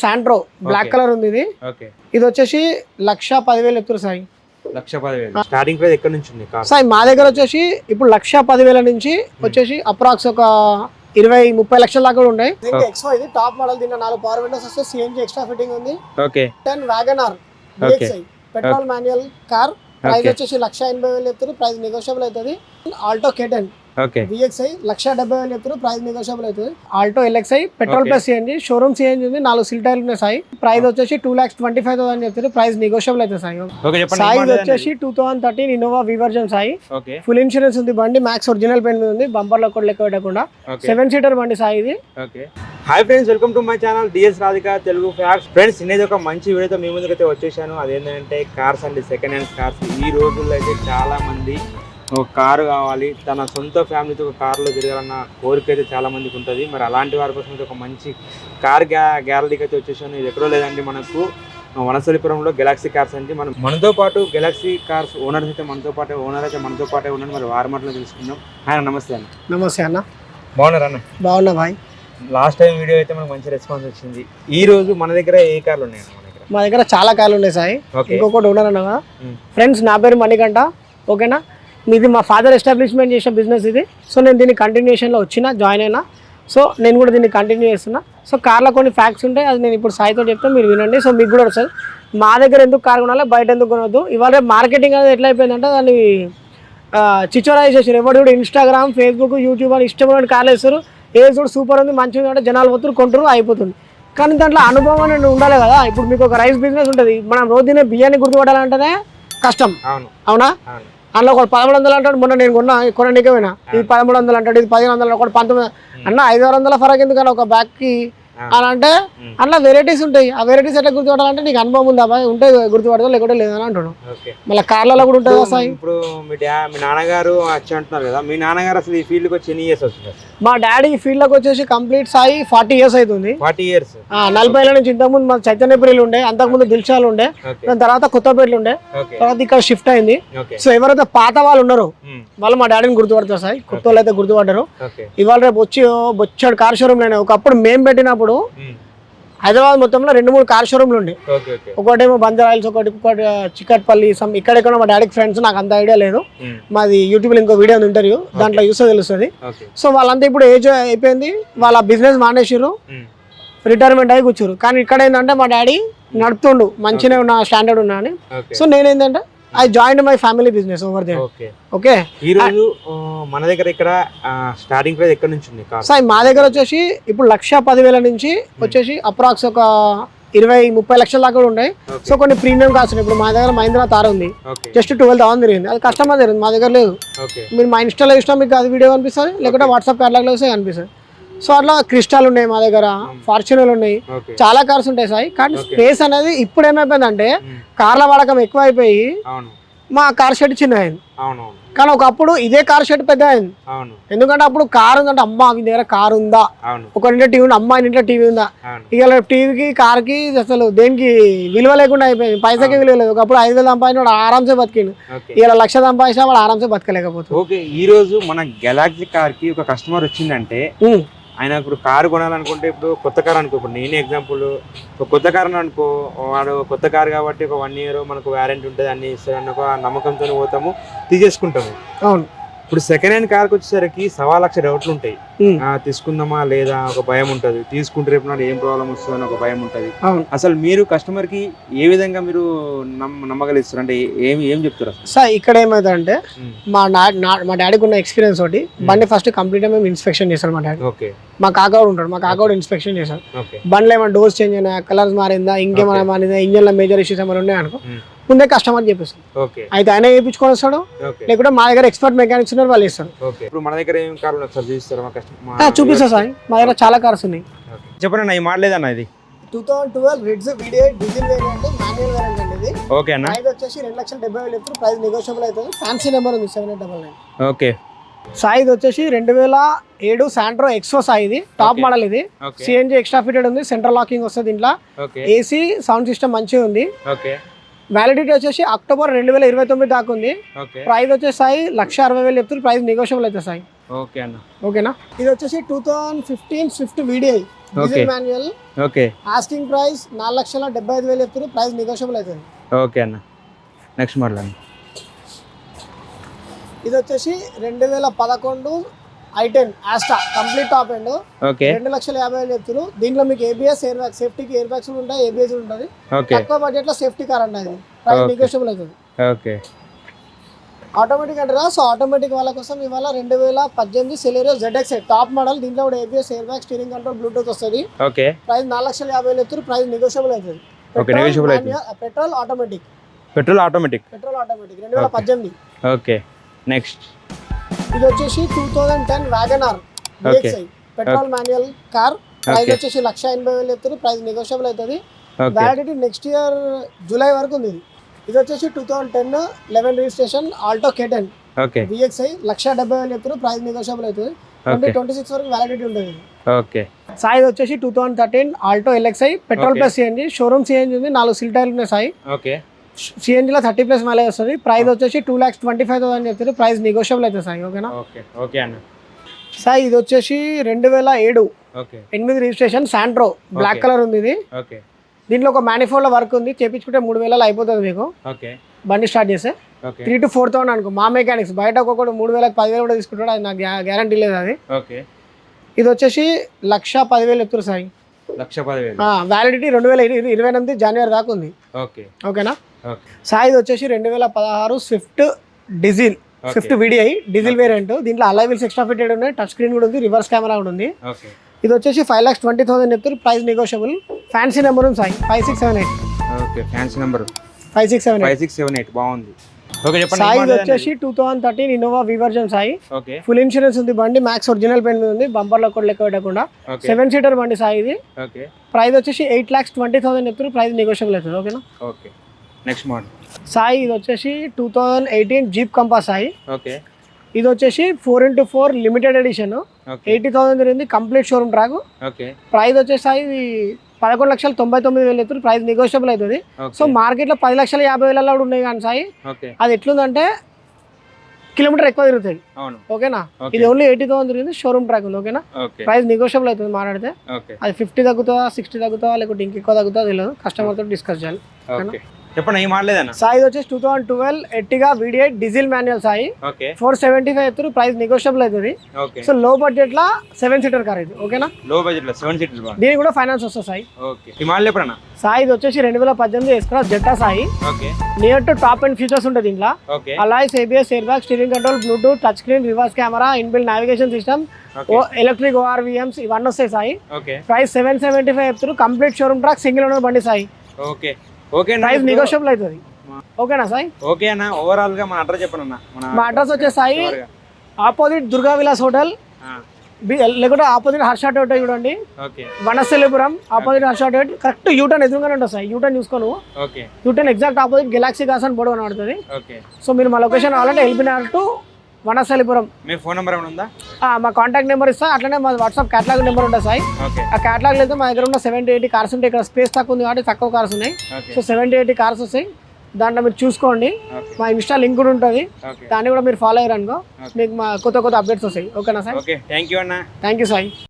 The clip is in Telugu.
Santro black. కలర్ ఉంది ఇది. ఓకే. ఇది వచ్చేసి లక్ష పదివేలు ఎత్తురు సాయి. లక్ష పదివేలు. స్టార్టింగ్ ప్రైస్ ఎక్కడి నుంచి ఉంది కార్ సాయి మా దగ్గర వచ్చేసి ఇప్పుడు లక్ష పదివేల నుంచి వచ్చేసి అప్రాక్స్ ఒక ఇరవై ముప్పై లక్షల దాకా కూడా ఉన్నాయి. ఇది టాప్ మోడల్ దీని నాలుగు పవర్ విండోస్ వస్తే సిఎన్జి ఎక్స్ట్రా ఫిట్టింగ్ ఉంది. Okay. Ten Wagon R Okay. Petrol manual car price. వచ్చేసి లక్ష ఎనభై వేలు ఎత్తురు. ప్రైస్ నెగోషియబుల్ అవుతుంది. Alto K ten okay. VXI lakh డెబ్బై వేలు ఎత్తురు ప్రైస్ నెగోషియబుల్ అవుతుంది Alto LXI petrol. Plus CNG showroom CNG ఉంది నాలుగు సిల్ టైర్లు ఉన్నాయి సాయి. ప్రైస్ వచ్చేసి two lakhs twenty five thousand చెప్తారు ప్రైస్ నెగోషియబుల్ అవుతుంది సాయి సాయి వచ్చేసి two thousand thirteen Innova V version Sai. Full insurance ఉంది బండి మ్యాక్స్ ఒరిజినల్ పెన్ ఉంది బంపర్లో కూడా లెక్క పెట్టకుండా. సెవెన్ సీటర్ బండి సాయి ఇది. Hi friends welcome to my channel DS Radhika Telugu facts friends నేనైతే ఒక మంచి వీడియోతో మీ ముందుకు అయితే వచ్చేసాను. అదేంటంటే కార్స్ అండి సెకండ్ హ్యాండ్ కార్స్ ఈ రోజుల్లో అయితే చాలా మంది ఒక కారు కావాలి తన సొంత ఫ్యామిలీతో ఒక కారులో తిరగాలన్న కోరిక అయితే చాలా మందికి ఉంటుంది. మరి అలాంటి వారి కోసం అయితే ఒక మంచి కార్ గ్యా గ్యాలరీకి అయితే వచ్చేసాను ఇది ఎక్కడో లేదండి మనకు. వనసలిపురంలో గెలాక్సీ కార్స్ అంటే మనం మనతో పాటు గెలాక్సీ కార్స్ ఓనర్ అయితే మనతో పాటే ఓనర్ అయితే మనతో పాటే ఉన్నాడు మరి వారి మాటలు తెలుసుకుందాం. ఆయన నమస్తే అన్న. నమస్తే అన్న. బాగున్నారు అన్న? బాగున్నా భాయ్. లాస్ట్ టైం వీడియో అయితే మనకు మంచి రెస్పాన్స్ వచ్చింది. ఈ రోజు మన దగ్గర ఏ కార్లు ఉన్నాయి మా దగ్గర చాలా కార్లు ఉన్నాయి సాయి. ఇంకొకటి మ్మ్. ఫ్రెండ్స్ నా పేరు మణికంఠ. ఓకేనా? మీది మా ఫాదర్ ఎస్టాబ్లిష్మెంట్ చేసిన బిజినెస్ ఇది. సో నేను దీన్ని కంటిన్యూషన్లో వచ్చిన జాయిన్ అయినా. సో నేను కూడా దీన్ని కంటిన్యూ చేస్తున్నా. సో కార్లో కొన్ని ఫ్యాక్ట్స్ ఉంటాయి అది నేను ఇప్పుడు సాయితో చెప్తే మీరు వినండి. సో మీకు కూడా వస్తుంది మా దగ్గర ఎందుకు కార్ కొనాలి బయట ఎందుకు కొనవద్దు ఇవాళ మార్కెటింగ్ అనేది ఎట్లా అయిపోయిందంటే దాన్ని చిచోరైజ్ చేసారు ఎవరు కూడా ఇన్స్టాగ్రామ్ ఫేస్బుక్ యూట్యూబ్ అని ఇష్టమైన కార్లు వేస్తారు. ఏ చూడు సూపర్ ఉంది మంచిగా ఉంది అంటే జనాలు పోతున్నారు కొంటారు అయిపోతుంది. కానీ దాంట్లో అనుభవం అనేది ఉండాలి కదా. ఇప్పుడు మీకు ఒక రైస్ బిజినెస్ ఉంటుంది. మనం రోజు తినే బియ్యాన్ని గుర్తుపట్టాలంటేనే కష్టం. అవును. అందులో ఒక పదమూడు వందలు అంటాడు మొన్న నేను కొన్నా కొనడానికి పోయినా ఇది పదమూడు వందలు అంటాడు ఇది పదిహేను వందలు ఒకటి పంతొమ్మిది అన్న ఐదు వందల ఫరక్ ఎందుకన్నా ఒక బ్యాగ్కి. అని అంటే. అందులో వెరైటీస్ ఉంటాయి. ఆ వెరైటీస్ ఎట్లా గుర్తుపట్టాలంటే నీకు అనుభవం ఉందా అబ్బాయి? ఉంటే గుర్తుపడతా లేకుంటే లేదని అంటాడు మళ్ళీ కార్లలో కూడా ఉంటుంది సాయి ఇప్పుడు మీ డా మీ నాన్నగారు వచ్చి అంటున్నారు కదా మీ నాన్నగారు అసలు ఈ ఫీల్డ్కి వచ్చి ఎన్ని ఇయర్స్ వస్తుంది మా డాడీ ఫీల్డ్లోకి వచ్చేసి కంప్లీట్ సాయి ఫార్టీ ఇయర్స్ అవుతుంది. ఫార్టీ ఇయర్స్ నలభై ఏళ్ళ నుంచి ఇంతకుముందు మా చైతన్యపురిలు ఉండే అంతకుముందు దిల్షాలు ఉండే దాని తర్వాత కొత్తపేటలు ఉండే తర్వాత ఇక్కడ షిఫ్ట్ అయింది. సో ఎవరైతే పాత వాళ్ళు ఉన్నారో. వాళ్ళు మా డాడీని గుర్తుపడతారు సాయి. కొత్త వాళ్ళు అయితే గుర్తుపడ్డారు. ఇవాళ రేపు వచ్చి ఓ బొచ్చాడు కార్ షోరూమ్ లేని. ఒకప్పుడు మేము పెట్టినప్పుడు మ్మ్. హైదరాబాద్ మొత్తంలో రెండు మూడు కార్ షోరూమ్లు ఉండే. ఒకటేమో బంజారాయిల్స్ ఒకటి ఒకటి చిక్కట్పల్లి సమ్ ఇక్కడెక్కడ మా డాడీకి ఫ్రెండ్స్ నాకు అంత ఐడియా లేదు. మాది యూట్యూబ్లో ఇంకో వీడియో ఉంది ఇంటర్వ్యూ దాంట్లో చూస్తే తెలుస్తుంది. సో వాళ్ళంతా ఇప్పుడు ఏజ్ అయిపోయింది వాళ్ళ బిజినెస్ మానేసారు. రిటైర్మెంట్ అయి కూర్చోరు కానీ ఇక్కడ ఏంటంటే మా డాడీ నడుపుతుండు మంచిగా ఉన్న స్టాండర్డ్ ఉన్నా అని. సో నేనేంటంటే I join my family business over there okay okay ఈ రోజు మన దగ్గర ఇక్కడ స్టార్టింగ్ ప్రైస్ ఎక్కడి నుంచి ఉంది సార్ మా దగ్గర వచ్చేసి ఇప్పుడు లక్ష పదివేల నుంచి వచ్చేసి అప్రాక్స్ ఒక ఇరవై ముప్పై లక్షల దాకా కూడా ఉన్నాయి. సో కొన్ని ప్రీమియం కార్స్ ఇప్పుడు మా దగ్గర మహీంద్రా తార్ ఉంది. జస్ట్ ట్వెల్వ్ థౌసండ్ తిరిగింది. అది కస్టమర్ తిరిగింది మా దగ్గర లేదు. ఓకే మీరు మా ఇన్స్టాలో చూసినా మీకు అది వీడియో కనిపిస్తుంది. లేకుంటే వాట్సాప్ క్యాటలాగ్లో వస్తే కనిపిస్తుంది సో అట్లా క్రిస్టాల్ ఉన్నాయి మా దగ్గర ఫార్చునర్ ఉన్నాయి. ఓకే చాలా కార్స్ ఉంటాయి సాయి. కానీ. స్పేస్ అనేది ఇప్పుడు ఏమైపోయిందంటే మ్మ్. కార్ల వాడకం ఎక్కువ అయిపోయి మా కార్ షెడ్ చిన్న అయింది కానీ ఒకప్పుడు ఇదే కార్ షెడ్ పెద్ద అయింది ఎందుకంటే అప్పుడు కార్ ఉందంటే అమ్మ మీ దగ్గర కార్ ఉందా? ఒక ఇంట్లో టీవీ ఉంది? అమ్మాయి ఇంట్లో టీవీ ఉందా? ఇక టీవీకి కార్కి అసలు దేనికి విలువ లేకుండా అయిపోయింది. పైసకి విలువ లేదు. ఒకప్పుడు ఐదు వేలు సంపాదించిన వాడు ఆరామ్సే బతికిండు ఇలా లక్ష సంపాదించినా వాడు ఆరామ్సే బతకలేకపోతుంది ఓకే ఈ రోజు మన గెలాక్సీ కార్కి ఒక కస్టమర్ వచ్చిందంటే ఆయన ఇప్పుడు కారు కొనాలనుకుంటే ఇప్పుడు కొత్త కార్ అనుకో ఇప్పుడు నేనే ఎగ్జాంపుల్ ఒక కొత్త కార్ అని అనుకో వాడు కొత్త కార్ కాబట్టి ఒక వన్ ఇయర్ మనకు వారంటీ ఉంటుంది అన్ని ఇస్తారని ఒక నమ్మకంతో పోతాము తీసేసుకుంటాము. అవును. ఇప్పుడు సెకండ్ హ్యాండ్ కార్కి వచ్చేసరికి సవా లక్ష డౌట్లు ఉంటాయి. తీసుకుందామా లేదా ఒక భయం ఉంటుంది. తీసుకుంటే రేపు నాడు ఏం ప్రాబ్లం వస్తుందని ఒక భయం ఉంటుంది. అసలు మీరు కస్టమర్కి ఏ విధంగా మీరు నమ్మ నమ్మగలిస్తారు అంటే ఏం ఏం చెప్తారు సార్ ఇక్కడ ఏమైందంటే. మా మా డాడీకి ఉన్న ఎక్స్పీరియన్స్ తోటి బండి ఫస్ట్ కంప్లీట్ మేము ఇన్స్పెక్షన్ చేశారు మా డాడీ ఓకే. మా కాకాడు ఉంటాడు. మా కాకాడు ఇన్స్పెక్షన్ చేశారు. ఓకే. బండ్లో ఏమైనా డోర్స్ చేంజ్ అయినా కలర్స్ మారిందా ఇంకేమైనా మారిందా ఇంజన్లో మేజర్ ఇష్యూస్ ఏమైనా ఉన్నాయి అనుకో? ఉమ్. ముందే కస్టమర్ చెప్పేస్తాడు ఓకే. అయితే ఆయన వేయించుకొని వస్తాడు. లేకుంటే మా దగ్గర ఎక్స్పర్ట్ మెకానిక్స్ ఉన్నారు వాళ్ళు ఇస్తారు ఓకే. ఇప్పుడు మన దగ్గర ఏం కార్లు చూపిస్తారా చూపిస్తా సార్ మా దగ్గర చాలా కార్స్ ఉన్నాయి. చెప్పండి అన్న ఈ మాడలేదన్న ఇది? Two thousand twelve Ritz VDI diesel variant manual variant అండి ఇది. ఓకే అన్న. ప్రైస్ వచ్చేసి రెండు లక్షల డెబ్బై వేలు ఎప్పుడు ప్రైస్ నెగోషియబుల్ అవుతుంది. ఫ్యాన్సీ నెంబర్ ఉంది seven eight double nine okay. Sai ఇది వచ్చేసి రెండు వేల ఏడు శాంట్రో ఎక్స్ఓ సాయి ఇది. టాప్. మోడల్ ఇది. సిఎన్జి ఎక్స్ట్రా ఫిటెడ్ ఉంది. సెంట్రల్ లాకింగ్ వస్తుంది దీంట్లో. ఏసీ సౌండ్ సిస్టమ్ మంచిగా ఉంది. ఓకే. వ్యాలిడిటీ వచ్చేసి అక్టోబర్ రెండు వేల ఇరవై తొమ్మిది దాకా ఉంది. ప్రైస్ వచ్చేసి సాయి లక్ష అరవై వేలు చెప్తారు ప్రైస్ నెగోషియబుల్ అవుతుంది సాయి. ఓకే అన్న. ఓకేనా? ఇది వచ్చేసి two thousand fifteen Swift VDI diesel manual okay. Asking price నాలుగు లక్షల డెబ్బై ఐదు వేలు చెప్తారు ప్రైస్ నెగోషియబుల్ అవుతుంది ఓకే అన్న. నెక్స్ట్ మోడల్ అన్న. ఇది వచ్చేసి రెండు వేల పదకొండు i ten Asta complete top end. Okay. రెండు లక్షల యాభై వేలు చెప్తారు దీంట్లో మీకు ఏబిఎస్ ఎయిర్ బ్యాగ్ సేఫ్టీకి ఎయిర్ బ్యాగ్స్ ఉంటాయి ఏబిఎస్ ఉంటుంది ఓకే. తక్కువ బడ్జెట్లో సేఫ్టీ కార్ అండి అది. ప్రైస్. నెగోషియబుల్ అవుతుంది. ఓకే. ఆటోమేటిక్ అంటారా? సో ఆటోమేటిక్ వాళ్ళ కోసం ఇవాళ రెండు వేల పద్దెనిమిది సెలెరియో జెడ్ఎక్స్ టాప్ మోడల్ దీంట్లో కూడా ABS air bag steering control Bluetooth వస్తుంది. ఓకే. ప్రైస్ నాలుగు లక్షల యాభై వేలు ఎత్తురు ప్రైస్ నెగోషియబుల్ అవుతుంది. Okay, negotiable అవుతుంది. Petrol automatic petrol automatic petrol automatic రెండు వేల పద్దెనిమిది. ఓకే. నెక్స్ట్ ఇది వచ్చేసి two thousand ten Wagon R. Petrol manual car price. వచ్చేసి లక్ష ఎనభై వేలు ఎత్తురు ప్రైస్ నెగోషియబుల్ అవుతుంది. వ్యాలిడిటీ నెక్స్ట్ ఇయర్ జూలై వరకు ఉంది ఇది. ఇది వచ్చేసి two thousand ten eleven registration Alto K ten okay VXI lakh డెబ్బై వేలు ఎత్తురు ప్రైస్ నెగోషియబుల్ అవుతుంది. ట్వంటీ ట్వంటీ సిక్స్ వరకు వ్యాలిడిటీ ఉంటుంది ఓకే సాయి వచ్చేసి two thousand thirteen Alto LXI petrol. Plus CNG showroom CNG ఉంది. నాలుగు సిల్ టైర్లు ఉన్నాయి సాయి ఓకే సిఎన్జిలో థర్టీ ప్లస్ మైలేజ్ వస్తుంది. ప్రైస్ వచ్చేసి two lakhs twenty five thousand చెప్తారు ప్రైస్ నెగోషియబుల్ అవుతుంది సాయి ఓకేనా? ఓకే ఓకే అన్న. సాయి ఇది వచ్చేసి రెండు వేల ఏడు. ఎనిమిది రిజిస్ట్రేషన్ శాంట్రో బ్లాక్. కలర్ ఉంది ఇది. ఓకే. దీంట్లో ఒక మ్యానిఫోల్డ్ వర్క్ ఉంది. చేపించుకుంటే మూడు వేలలో అయిపోతుంది మీకు. ఓకే. బండి స్టార్ట్ చేస్తే. త్రీ టు ఫోర్ థౌసండ్ అనుకో. మా మెకానిక్స్ బయట ఒక్కొక్కటి మూడు వేలకు పదివేలు కూడా తీసుకుంటాడు. అది నాకు గ్యారంటీ లేదు అది. ఓకే. ఇది వచ్చేసి లక్ష పదివేలు ఎత్తురు సాయి. లక్ష పదివేలు. వ్యాలిడిటీ రెండు వేల ఇరవై ఇరవై ఎనిమిది జనవరి దాకా ఉంది. ఓకే. ఓకేనా? ఓకే. సాయి ఇది వచ్చేసి రెండు వేల పదహారు Swift diesel. Swift VDI diesel variant దీంట్లో అలై వీల్స్ ఎక్స్ట్రా ఫిటెడ్ ఉన్నాయి. టచ్ స్క్రీన్ కూడా ఉంది. రివర్స్ కెమెరా కూడా ఉంది. ఇది వచ్చేసి ఫైవ్ లాక్స్ ట్వంటీ థౌసండ్ చెప్తారు ప్రైస్ నెగోషియబుల్ ఫ్యాన్సీ నెంబర్ ఉంది Sai. Five six seven eight okay fancy number five six seven five six seven eight బాగుంది. సాయి వచ్చేసి two thousand thirteen Innova V version Sai. Full insurance ఉంది బండి. మ్యాక్స్ ఒరిజినల్ పెన్ ఉంది. బంపర్లో కూడా లెక్క పెట్టకుండా. సెవెన్ సీటర్ బండి సాయి ఇది. ప్రైస్ వచ్చేసి ఎయిట్ లాక్స్ ట్వంటీ థౌసండ్ చెప్తారు ప్రైస్ నెగోషియబుల్ అవుతుంది ఓకేనా? ఓకే. నెక్స్ట్ మోడల్ సాయి ఇది వచ్చేసి two thousand eighteen Jeep Compass Sai. Okay ఇది వచ్చేసి four into four limited edition eighty thousand తిరిగింది కంప్లీట్ షోరూమ్ ట్రాక్ ప్రైస్ వచ్చేసి ఇది పదకొండు లక్షల తొంభై తొమ్మిది వేలు ఎత్తురు. ప్రైస్ నెగోషియబుల్ అవుతుంది. సో మార్కెట్లో పది లక్షల యాభై వేలలో కూడా ఉన్నాయి కానీ సాయి అది ఎట్లుందంటే కిలోమీటర్ ఎక్కువ తిరుగుతుంది ఓకేనా? ఓకే ఇది ఓన్లీ ఎయిటీ థౌసండ్ తిరిగింది షోరూమ్ ట్రాక్ ఉంది ఓకేనా? ఓకే ప్రైస్ నెగోషియబుల్ అవుతుంది మాట్లాడితే. అది ఫిఫ్టీ తగ్గుతుందా సిక్స్టీ తగ్గుతుందా లేకుంటే ఇంకెక్కువ తగ్గుతుందా తెలియదు. కస్టమర్తో డిస్కస్ చేయాలి. చెప్పండి ఏం సాయి వచ్చేసి two thousand twelve Ertiga VDI diesel manual Sai okay. Four seventy five ఎత్తురు price negotiable అవుతుంది. ఓకే. సో లో బడ్జెట్ లా సెవెన్ సీటర్ కార్ ఇది. ఓకేనా లో బడ్జెట్లో సెవెన్ బాగుంది దీనికి కూడా ఫైనాన్స్ వస్తుంది సాయి ఓకే. ఈ మోడల్ ఎప్పుడన్నా? సాయి ఇది వచ్చేసి రెండు వేల పద్దెనిమిది వేసుకున్న Jetta Sai okay. Near to top and features ఉంటుంది దీంట్లో. Okay. Alloys ABS air bag steering control Bluetooth touch screen reverse camera inbuilt navigation system electric ORVMs ఇవన్నీ వస్తాయి Sai okay. Price seven seventy five చెప్తారు complete showroom track single owner బండి Sai okay. Okay price negotiable అవుతుంది. ఓకేనా సాయి ఓకే అన్న ఓవరాల్గా మన అడ్రస్ చెప్పండి అన్న. మన మా అడ్రస్ వచ్చే సాయి. ఆపోజిట్ దుర్గా విలాస్ హోటల్ లేకుంటే ఆపోజిట్ హర్ష హోటల్ చూడండి. Okay. Vanasthalipuram opposite Harsha hotel correct U turn ఎదురుగానే ఉంటుంది sir U turn చూసుకోను okay. U turn exact opposite Galaxy cars అని బోర్డు కనబడుతుంది. ఓకే. సో మీరు మా లొకేషన్ కావాలంటే ఎల్బినార్ టు వనస్థలిపురం మీ ఫోన్ నెంబర్ ఏమైనా ఉందా? మా కాంటాక్ట్ నెంబర్ ఇస్తా అట్లనే మా వాట్సాప్ క్యాటలాగ్ నెంబర్ ఉంటుంది ఓకే. ఆ క్యాటలాగ్ అయితే మా దగ్గర ఉన్న సెవెంటీ ఎయిటీ కార్స్ ఉంటాయి ఇక్కడ స్పేస్ తక్కువ ఉంది కాబట్టి తక్కువ కార్స్ ఉన్నాయి. సో సెవెంటీ ఎయిటీ కార్స్ వస్తాయి. దాంట్లో మీరు చూసుకోండి. మా ఇన్స్టా లింక్ కూడా ఉంటుంది. దాన్ని కూడా మీరు ఫాలో అయ్యారు అనుకో మీకు మా కొత్త కొత్త అప్డేట్స్ వస్తాయి. ఓకేనా సార్ థ్యాంక్ యూ అన్న. Thank you Sai.